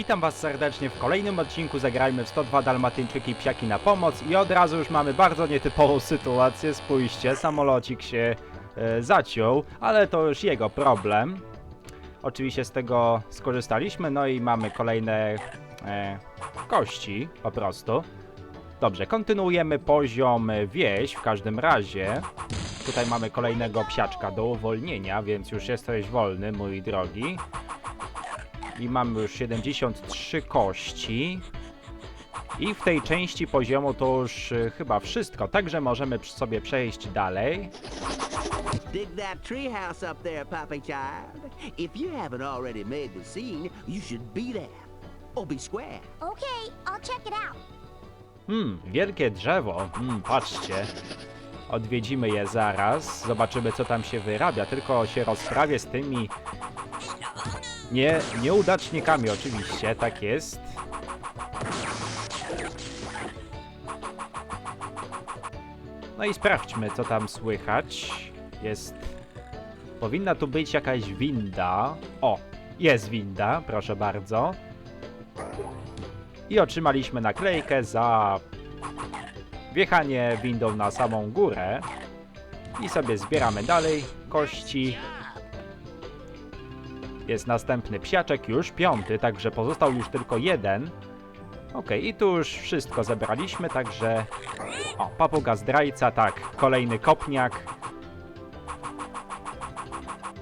Witam Was serdecznie w kolejnym odcinku Zagrajmy w 102 Dalmatyńczyki Psiaki na pomoc i od razu już mamy bardzo nietypową sytuację. Spójrzcie, samolocik się e, zaciął, ale to już jego problem. Oczywiście z tego skorzystaliśmy, no i mamy kolejne e, kości po prostu. Dobrze, kontynuujemy poziom wieś w każdym razie. Tutaj mamy kolejnego psiaczka do uwolnienia, więc już jesteś wolny, mój drogi. I mamy już 73 kości. I w tej części poziomu to już y, chyba wszystko, także możemy sobie przejść dalej. Dig that treehouse up there, Poppy Child. If you haven't already made the scene, you should be there. Or be square. Okay, I'll check it out. Hmm, wielkie drzewo. Hmm, patrzcie. Odwiedzimy je zaraz, zobaczymy co tam się wyrabia, tylko się rozprawię z tymi nie, nieudacznikami oczywiście, tak jest. No i sprawdźmy co tam słychać. Jest... Powinna tu być jakaś winda. O, jest winda, proszę bardzo. I otrzymaliśmy naklejkę za wjechanie windą na samą górę. I sobie zbieramy dalej kości. Jest następny psiaczek, już piąty, także pozostał już tylko jeden. Ok, i tu już wszystko zebraliśmy, także... O, papuga zdrajca, tak, kolejny kopniak.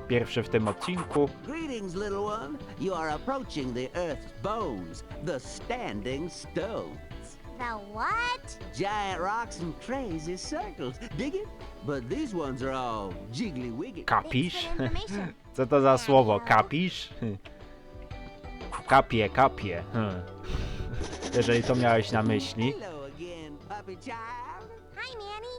Pierwszy w tym odcinku. Greetings, little one. You are approaching the Earth's bones, the standing stones. The what? Giant rocks and crazy circles. Dig it? But these ones are all jiggly wiggy. Kapisz? Co to za słowo? Kapisz? Kapie, kapie. Hmm. Jeżeli to miałeś na myśli. Hello again, Puppy Child. Hi, Manny.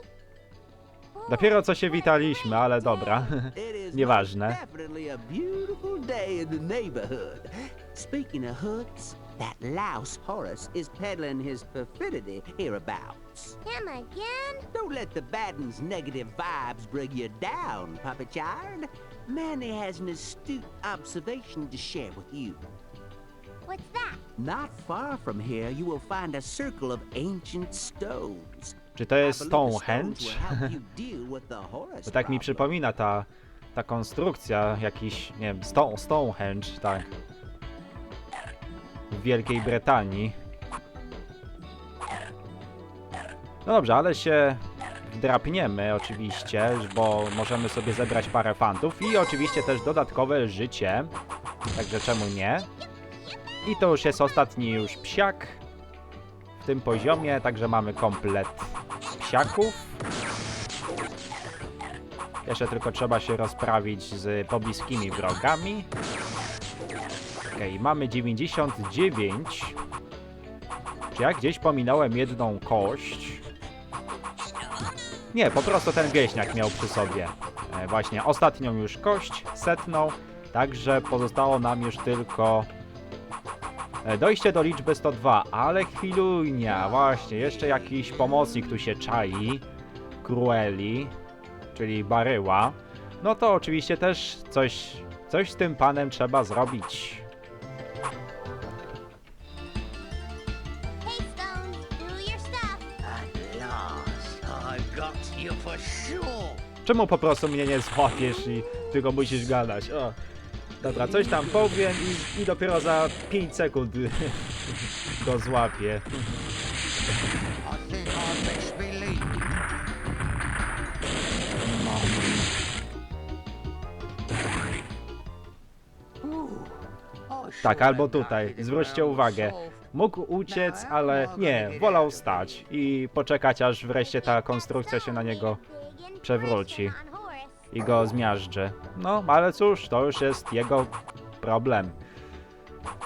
Ooh, Dopiero co się witaliśmy, ale dobra. It is Nieważne. most definitely a beautiful day in the neighborhood. Speaking of hoods, that louse Horace is peddling his perfidy hereabouts. Him again? Don't let the bad one's negative vibes bring you down, Papa Child. Manny has an astute observation to share with you. What's that? Not far from here, you will find a circle of ancient stones. Czy to jest Stonehenge? Bo tak mi przypomina ta, ta konstrukcja, jakiś, nie wiem, Stone, Stonehenge, tak. W Wielkiej Brytanii. No dobrze, ale się wdrapniemy oczywiście, bo możemy sobie zebrać parę fantów i oczywiście też dodatkowe życie. Także czemu nie? I to już jest ostatni już psiak w tym poziomie, także mamy komplet psiaków. Jeszcze tylko trzeba się rozprawić z pobliskimi wrogami. Okej, mamy 99. Czy ja gdzieś pominąłem jedną kość? Nie, po prostu ten wieśniak miał przy sobie. E, właśnie ostatnią już kość, setną. Także pozostało nam już tylko e, dojście do liczby 102. Ale chwilujnia, właśnie, jeszcze jakiś pomocnik tu się czai. Crueli czyli baryła, no to oczywiście też coś, coś z tym panem trzeba zrobić. Czemu po prostu mnie nie złapiesz i tylko musisz gadać? O. Dobra, coś tam powiem i, i dopiero za 5 sekund go złapię. Tak, albo tutaj, zwróćcie uwagę. Mógł uciec, ale nie, wolał stać i poczekać aż wreszcie ta konstrukcja się na niego przewróci. i go zmiażdży. No, ale cóż, to już jest jego problem.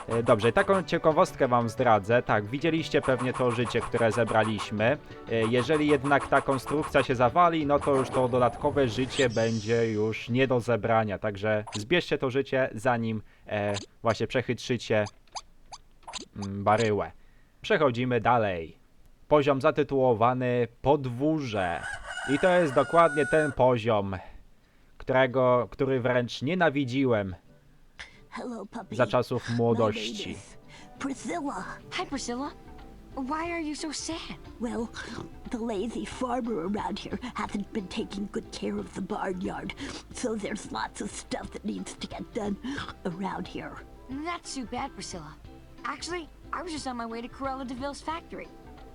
E, Dobrze, taką ciekawostkę wam zdradzę. Tak, widzieliście pewnie to życie, które zebraliśmy. E, Jeżeli jednak ta konstrukcja się zawali, no to już to dodatkowe życie będzie już nie do zebrania. Także zbierzcie to życie, zanim e, właśnie przechytrzycie baryłę. Przechodzimy dalej. Poziom zatytułowany Podwórze. I to jest dokładnie ten poziom, którego, który wręcz nienawidziłem Hello, puppy. za czasów młodości. is Priscilla. Hi, Priscilla. Why are you so sad? Well, the lazy farmer around here hasn't been taking good care of the barnyard, so there's lots of stuff that needs to get done around here. That's too bad, Priscilla. Actually, I was just on my way to Cruella DeVille's factory,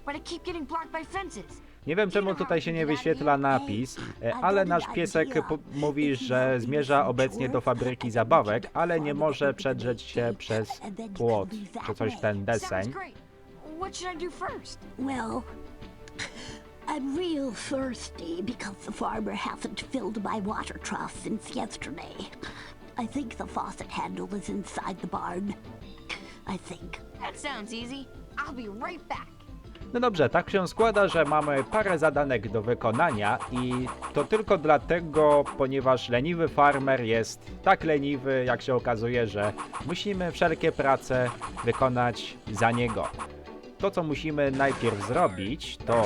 but I keep getting blocked by fences. Nie wiem czemu tutaj się nie wyświetla napis, e, ale nasz piesek mówi, że zmierza obecnie do fabryki zabawek, ale nie może przedrzeć się przez płot, czy coś w ten deseń. great. What should I do first? Well, I'm real thirsty because the farmer hasn't filled my water trough since yesterday. I think the faucet handle is inside the barn. I think. That sounds easy. I'll be right back. No dobrze, tak się składa, że mamy parę zadanek do wykonania i to tylko dlatego, ponieważ leniwy farmer jest tak leniwy, jak się okazuje, że musimy wszelkie prace wykonać za niego. To, co musimy najpierw zrobić, to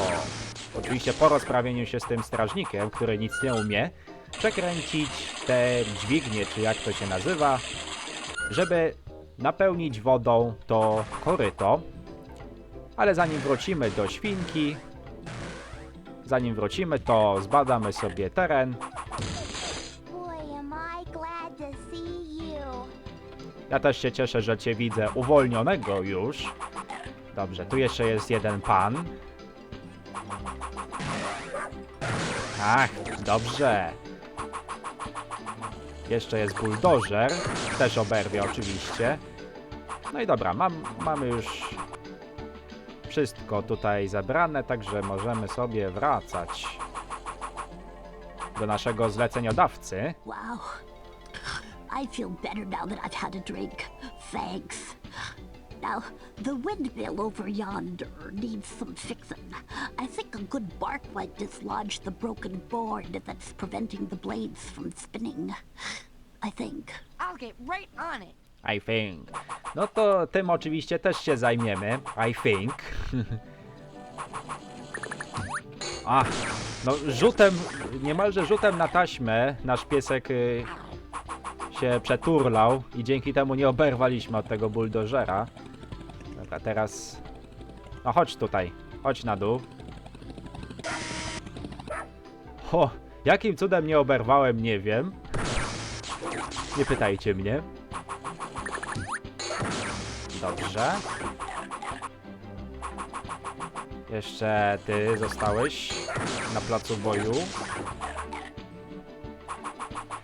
oczywiście po rozprawieniu się z tym strażnikiem, który nic nie umie, przekręcić te dźwignie, czy jak to się nazywa, żeby napełnić wodą to koryto, ale zanim wrócimy do świnki, zanim wrócimy, to zbadamy sobie teren. Ja też się cieszę, że cię widzę uwolnionego już. Dobrze, tu jeszcze jest jeden pan. Ach, dobrze. Jeszcze jest buldożer, też oberwie oczywiście. No i dobra, mam, mamy już wszystko tutaj zebrane, także możemy sobie wracać do naszego zleceniodawcy. Wow. I feel better now that I've had a drink. Thanks. Now, the windmill over yonder needs some fixing. I think a good bark might dislodge the broken board that's preventing the blades from spinning. I think. I'll get right on it. I think. No to tym oczywiście też się zajmiemy. I think. Ach, no rzutem, niemalże rzutem na taśmę nasz piesek y, się przeturlał i dzięki temu nie oberwaliśmy od tego buldożera. Dobra, teraz... No chodź tutaj, chodź na dół. Ho, jakim cudem nie oberwałem, nie wiem. Nie pytajcie mnie. Dobrze. Jeszcze ty zostałeś na placu boju.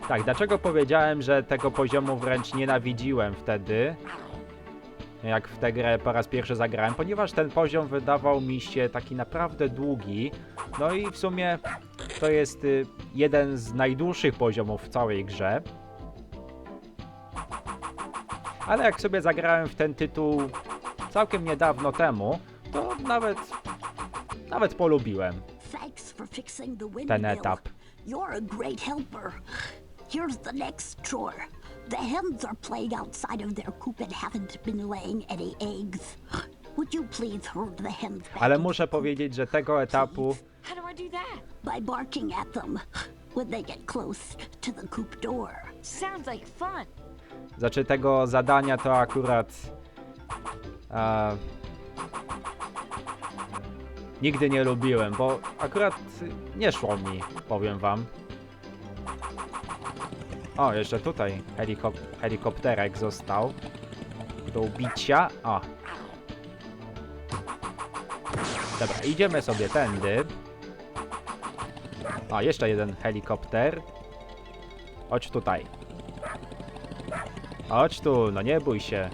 Tak, dlaczego powiedziałem, że tego poziomu wręcz nienawidziłem wtedy, jak w tę grę po raz pierwszy zagrałem? Ponieważ ten poziom wydawał mi się taki naprawdę długi. No i w sumie to jest y, jeden z najdłuższych poziomów w całej grze. Ale jak sobie zagrałem w ten tytuł całkiem niedawno temu, to nawet nawet polubiłem ten etap. You're a great helper. Here's the next chore. The hens are playing outside of their coop and haven't been laying any eggs. Would you please herd the hens back Ale muszę powiedzieć, że tego etapu How do I do that? by barking at them when they get close to the coop door. Sounds like fun. Znaczy tego zadania to akurat e, nigdy nie lubiłem, bo akurat nie szło mi, powiem wam. O, jeszcze tutaj helikop helikopterek został do ubicia. O. Dobra, idziemy sobie tędy. O, jeszcze jeden helikopter. Chodź tutaj. Chodź tu, no nie bój się.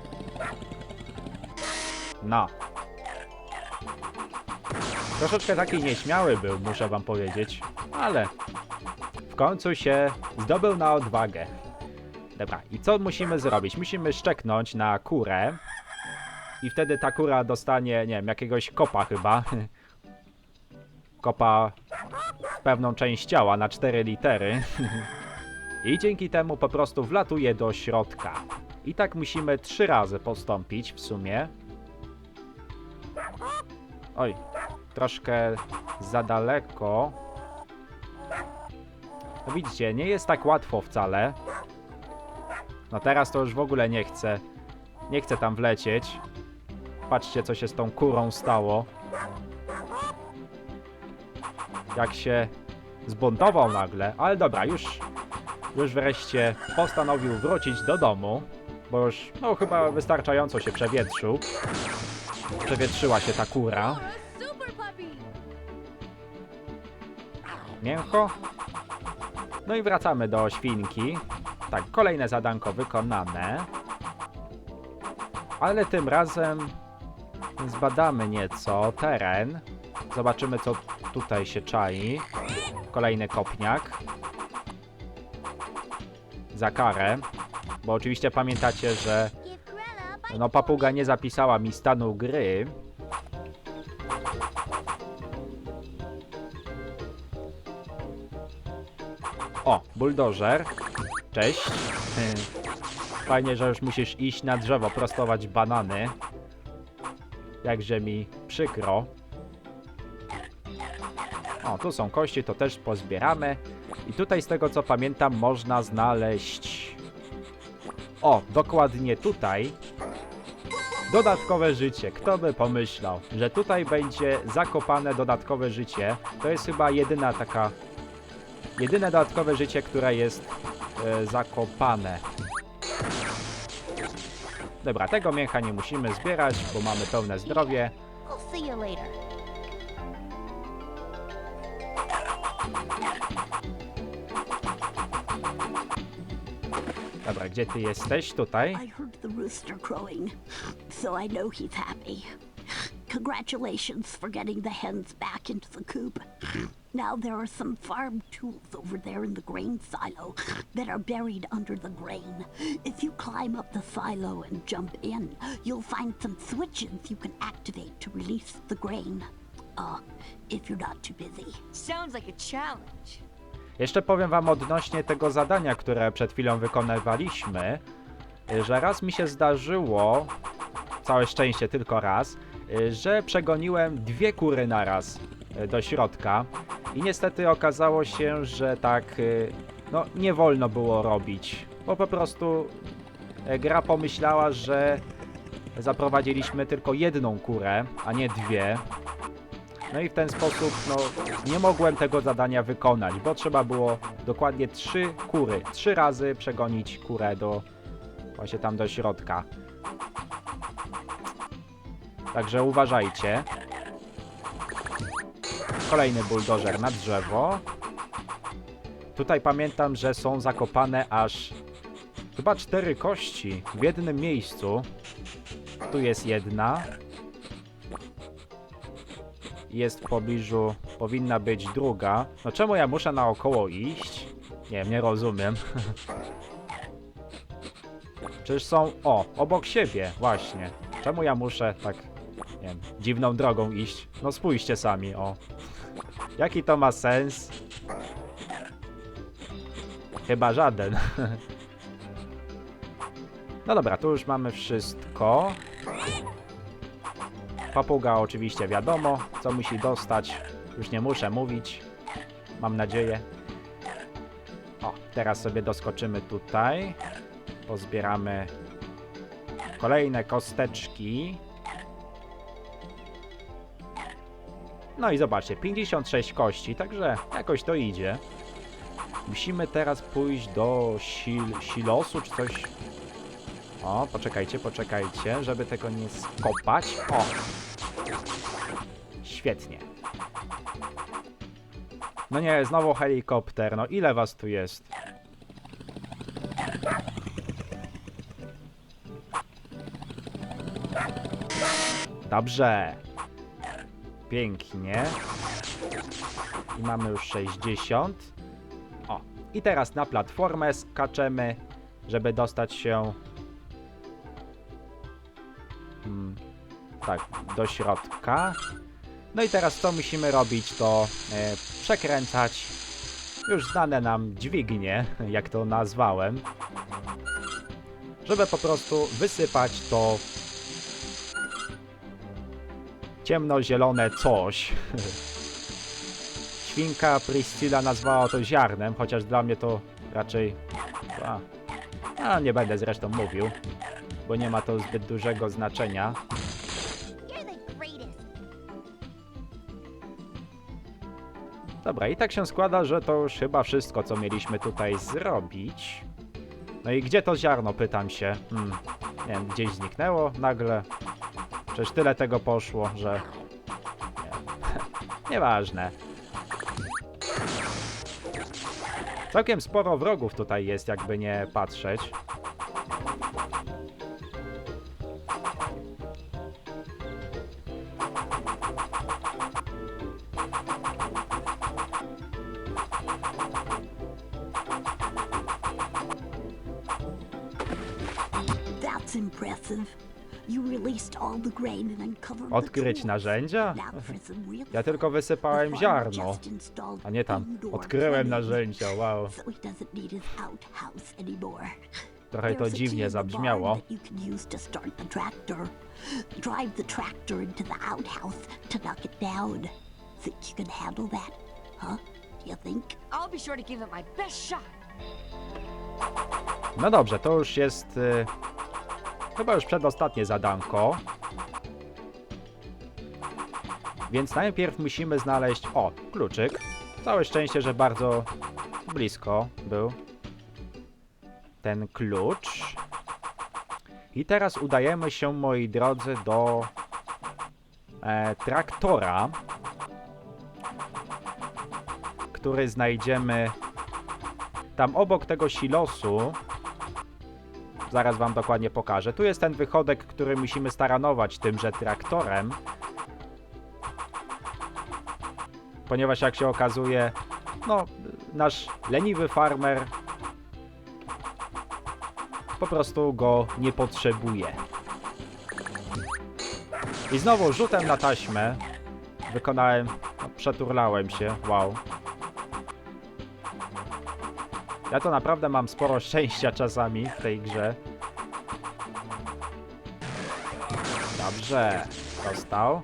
No. Troszeczkę taki nieśmiały był, muszę wam powiedzieć, ale w końcu się zdobył na odwagę. Dobra, i co musimy zrobić? Musimy szczeknąć na kurę i wtedy ta kura dostanie, nie wiem, jakiegoś kopa chyba. Kopa w pewną część ciała na 4 litery. I dzięki temu po prostu wlatuje do środka. I tak musimy trzy razy postąpić w sumie. Oj, troszkę za daleko. No widzicie, nie jest tak łatwo wcale. No teraz to już w ogóle nie chcę. Nie chcę tam wlecieć. Patrzcie, co się z tą kurą stało. Jak się zbuntował nagle. Ale dobra, już, już wreszcie postanowił wrócić do domu. Bo już, no chyba wystarczająco się przewietrzył. Przewietrzyła się ta kura. Mięcho. No i wracamy do świnki. Tak, kolejne zadanko wykonane. Ale tym razem zbadamy nieco teren. Zobaczymy, co tutaj się czai. Kolejny kopniak. Za karę. Bo oczywiście pamiętacie, że no papuga nie zapisała mi stanu gry. O, buldożer. Cześć. Fajnie, że już musisz iść na drzewo, prostować banany. Jakże mi przykro. O, tu są kości, to też pozbieramy. I tutaj z tego co pamiętam można znaleźć... O, dokładnie tutaj Dodatkowe życie. Kto by pomyślał, że tutaj będzie zakopane dodatkowe życie. To jest chyba jedyna taka. Jedyne dodatkowe życie, które jest e, zakopane. Dobra, tego mięcha nie musimy zbierać, bo mamy pełne zdrowie. Dobra, gdzie ty jesteś? Tutaj. I heard the rooster crowing, so I know he's happy. Congratulations for getting the hens back into the coop. Now there are some farm tools over there in the grain silo that are buried under the grain. If you climb up the silo and jump in, you'll find some switches you can activate to release the grain. Uh, if you're not too busy. Sounds like a challenge. Jeszcze powiem wam odnośnie tego zadania, które przed chwilą wykonywaliśmy, y, że raz mi się zdarzyło, całe szczęście tylko raz, że przegoniłem dwie kury naraz y, do środka i niestety okazało się, że tak y, no nie wolno było robić, bo po prostu y, gra pomyślała, że zaprowadziliśmy tylko jedną kurę, a nie dwie. No i w ten sposób, no, nie mogłem tego zadania wykonać, bo trzeba było dokładnie trzy kury, trzy razy przegonić kurę do, właśnie tam do środka. Także uważajcie. Kolejny buldożer na drzewo. Tutaj pamiętam, że są zakopane aż chyba cztery kości w jednym miejscu. Tu jest jedna. Jest w pobliżu, powinna być druga. No czemu ja muszę naokoło iść? Nie wiem, nie rozumiem. Czyż są, o, obok siebie, właśnie. Czemu ja muszę tak, nie wiem, dziwną drogą iść? No spójrzcie sami, o. Jaki to ma sens? Chyba żaden. No dobra, tu już mamy wszystko. Papuga oczywiście wiadomo, co musi dostać. Już nie muszę mówić. Mam nadzieję. O, teraz sobie doskoczymy tutaj. Pozbieramy kolejne kosteczki. No i zobaczcie, 56 kości, także jakoś to idzie. Musimy teraz pójść do sil silosu czy coś. O, poczekajcie, poczekajcie, żeby tego nie skopać. O! Świetnie. No nie, znowu helikopter. No ile was tu jest? Dobrze. Pięknie. I mamy już 60. O, i teraz na platformę skaczemy, żeby dostać się mm, tak, do środka. No i teraz co musimy robić, to e, przekręcać już znane nam dźwignie, jak to nazwałem, żeby po prostu wysypać to ciemnozielone coś. świnka Priscilla nazwała to ziarnem, chociaż dla mnie to raczej... A, a nie będę zresztą mówił, bo nie ma to zbyt dużego znaczenia. Dobra, i tak się składa, że to już chyba wszystko, co mieliśmy tutaj zrobić. No i gdzie to ziarno, pytam się. Hmm, nie wiem, gdzieś zniknęło nagle. Przecież tyle tego poszło, że... Nie. Nieważne. Całkiem sporo wrogów tutaj jest, jakby nie patrzeć. That's impressive. You released all the grain and uncovered the Odkryć narzędzia? Now for some real Ja tylko wysypałem ziarno. just installed A nie tam. Odkryłem narzędzia, wow. So he doesn't need his outhouse anymore. Trochę to dziwnie zabrzmiało. that you can use to start the tractor. Drive the tractor into the outhouse to knock it down. Think you can handle that? Huh? Do you think? I'll be sure to give it my best shot. No dobrze, to już jest y, chyba już przedostatnie zadanko. Więc najpierw musimy znaleźć, o, kluczyk. Całe szczęście, że bardzo blisko był ten klucz. I teraz udajemy się, moi drodzy, do e, traktora, który znajdziemy tam obok tego silosu. Zaraz wam dokładnie pokażę. Tu jest ten wychodek, który musimy staranować tymże traktorem. Ponieważ jak się okazuje, no, nasz leniwy farmer po prostu go nie potrzebuje. I znowu rzutem na taśmę wykonałem, no, przeturlałem się, wow. Ja to naprawdę mam sporo szczęścia czasami w tej grze. Dobrze, dostał.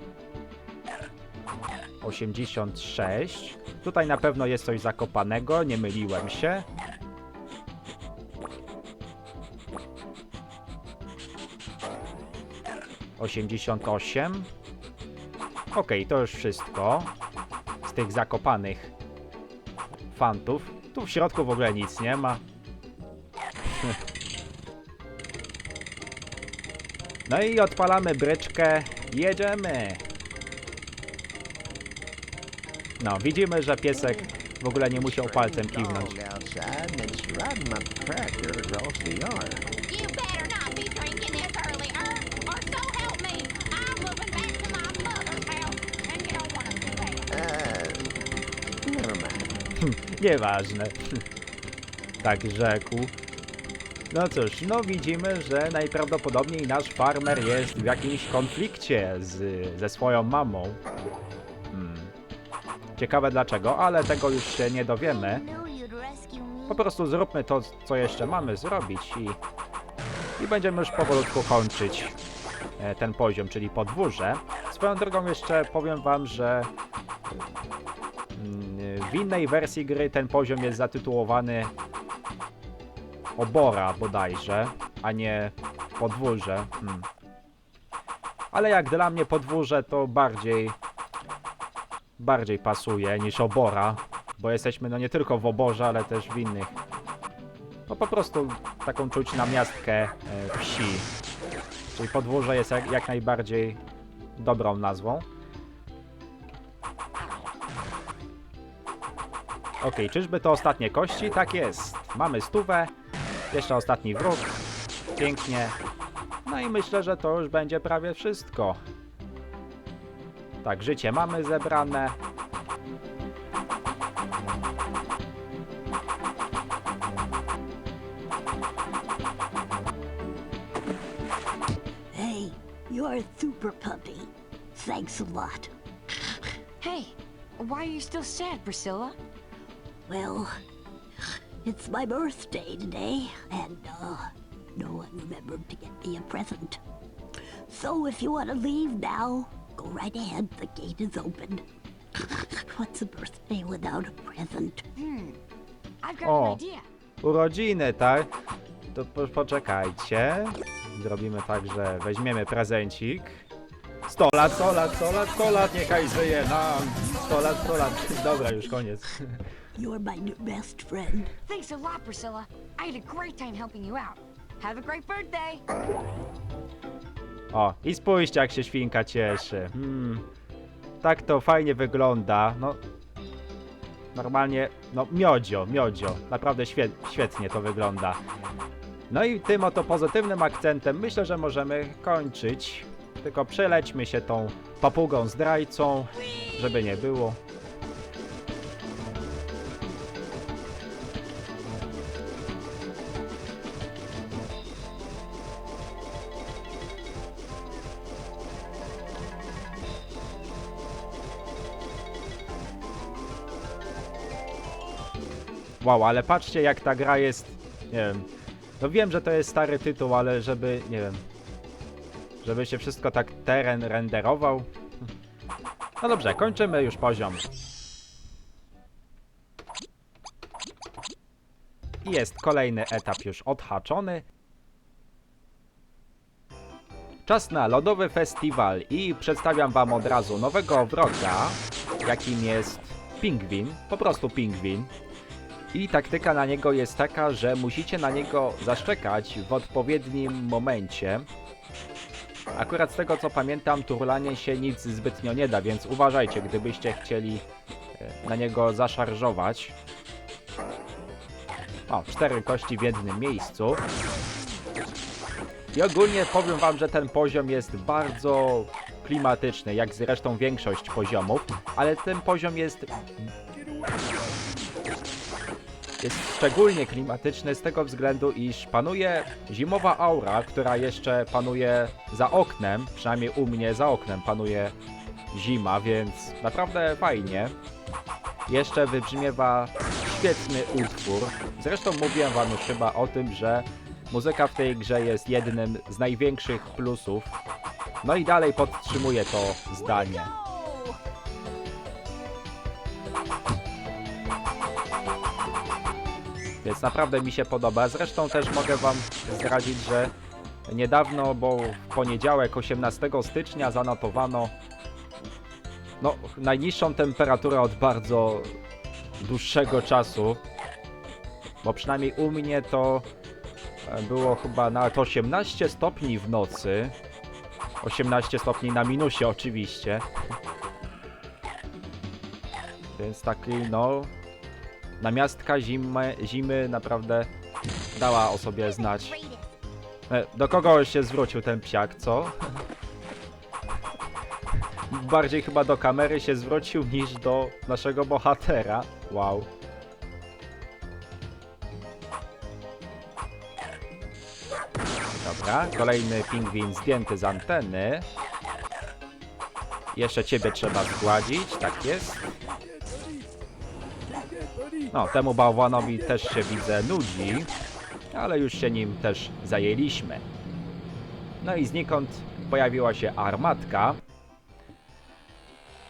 86. Tutaj na pewno jest coś zakopanego, nie myliłem się. Osiemdziesiąt osiem. Okej, to już wszystko. Z tych zakopanych fantów. Tu w środku w ogóle nic nie ma. No i odpalamy bryczkę. Jedziemy. No, widzimy, że piesek w ogóle nie musiał palcem kiwnąć. Dog outside and it's riding my tractor across the yard. You better not be drinking this early, er, or so help me. I'm moving back to my mother's house, and you don't want to do that. Uh, never mind. Nieważne. tak rzekł. No cóż, no widzimy, że najprawdopodobniej nasz farmer jest w jakimś konflikcie z, ze swoją mamą. Hmm. Ciekawe dlaczego, ale tego już się nie dowiemy. Po prostu zróbmy to, co jeszcze mamy zrobić i, i będziemy już powolutku kończyć e, ten poziom, czyli podwórze. Swoją drogą jeszcze powiem wam, że w innej wersji gry ten poziom jest zatytułowany Obora bodajże, a nie podwórze. Hmm. Ale jak dla mnie podwórze to bardziej bardziej pasuje niż obora, bo jesteśmy no nie tylko w oborze, ale też w innych. No po prostu taką czuć namiastkę e, wsi. Czyli podwórze jest jak, jak najbardziej dobrą nazwą. Ok, czyżby to ostatnie kości? Tak jest. Mamy stówę. Jeszcze ostatni wróg. Pięknie. No i myślę, że to już będzie prawie wszystko. Tak, życie mamy zebrane. Hey, you're a super puppy. Thanks a lot. Hey, why are you still sad, Priscilla? Well, it's my birthday today, and uh, no one remembered to get me a present. So if you want to leave now, go right ahead. The gate is open. What's a birthday without a present? I've got Oh. an idea. Urodziny, tak? To po, poczekajcie. Zrobimy tak, że weźmiemy prezencik. 100 lat, 100 lat, 100 lat, 100 lat, niechaj żyje nam. 100 lat, 100 lat. Dobra, już koniec. You're my new best friend. Thanks a lot, Priscilla. I had a great time helping you out. Have a great birthday. O, i spójrzcie jak się świnka cieszy. Hmm. Tak to fajnie wygląda. No. Normalnie, no miodzio, miodzio. Naprawdę świe świetnie to wygląda. No i tym oto pozytywnym akcentem myślę, że możemy kończyć. Tylko przelećmy się tą papugą zdrajcą, żeby nie było. Wow, ale patrzcie jak ta gra jest, nie wiem, no wiem, że to jest stary tytuł, ale żeby, nie wiem, żeby się wszystko tak teren renderował. No dobrze, kończymy już poziom. I jest kolejny etap już odhaczony. Czas na lodowy festiwal i przedstawiam wam od razu nowego wroga, jakim jest pingwin, po prostu pingwin. I taktyka na niego jest taka, że musicie na niego zaszczekać w odpowiednim momencie. Akurat z tego co pamiętam, turlanie się nic zbytnio nie da, więc uważajcie, gdybyście chcieli e, na niego zaszarżować. O, cztery kości w jednym miejscu. I ogólnie powiem wam, że ten poziom jest bardzo klimatyczny, jak zresztą większość poziomów, ale ten poziom jest jest szczególnie klimatyczny z tego względu, iż panuje zimowa aura, która jeszcze panuje za oknem, przynajmniej u mnie za oknem panuje zima, więc naprawdę fajnie. Jeszcze wybrzmiewa świetny utwór. Zresztą mówiłem wam już chyba o tym, że muzyka w tej grze jest jednym z największych plusów. No i dalej podtrzymuję to zdanie. Więc naprawdę mi się podoba. Zresztą też mogę wam zdradzić, że niedawno, bo w poniedziałek 18 stycznia zanotowano no, najniższą temperaturę od bardzo dłuższego czasu. Bo przynajmniej u mnie to e, było chyba nawet 18 stopni w nocy. 18 stopni na minusie oczywiście. Więc taki no namiastka zimy, zimy naprawdę dała o sobie znać. E, Do kogo się zwrócił ten psiak, co? Bardziej chyba do kamery się zwrócił niż do naszego bohatera. Wow. Dobra, kolejny pingwin zdjęty z anteny. Jeszcze ciebie trzeba zgładzić, tak jest. No, temu bałwanowi też się widzę nudzi, ale już się nim też zajęliśmy. No i znikąd pojawiła się armatka,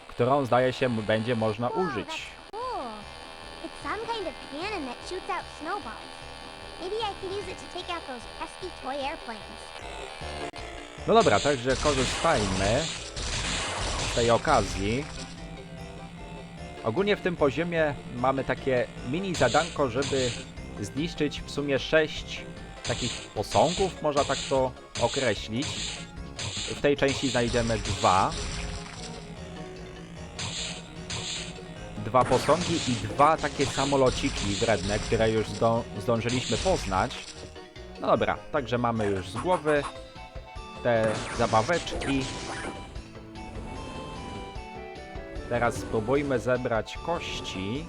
którą zdaje się będzie można użyć. Toy airplanes. No dobra, także korzystajmy z tej okazji. Ogólnie w tym poziomie mamy takie mini zadanko, żeby zniszczyć w sumie 6 takich posągów, można tak to określić. W tej części znajdziemy dwa. Dwa posągi i dwa takie samolociki wredne, które już zdą zdążyliśmy poznać. No dobra, także mamy już z głowy te zabaweczki. Teraz spróbujmy zebrać kości.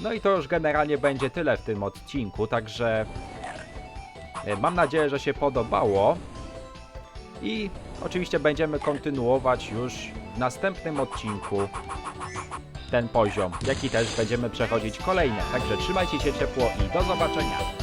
No i to już generalnie będzie tyle w tym odcinku, także e, mam nadzieję, że się podobało. I oczywiście będziemy kontynuować już w następnym odcinku ten poziom, jak i też będziemy przechodzić kolejne. Także trzymajcie się ciepło i do zobaczenia.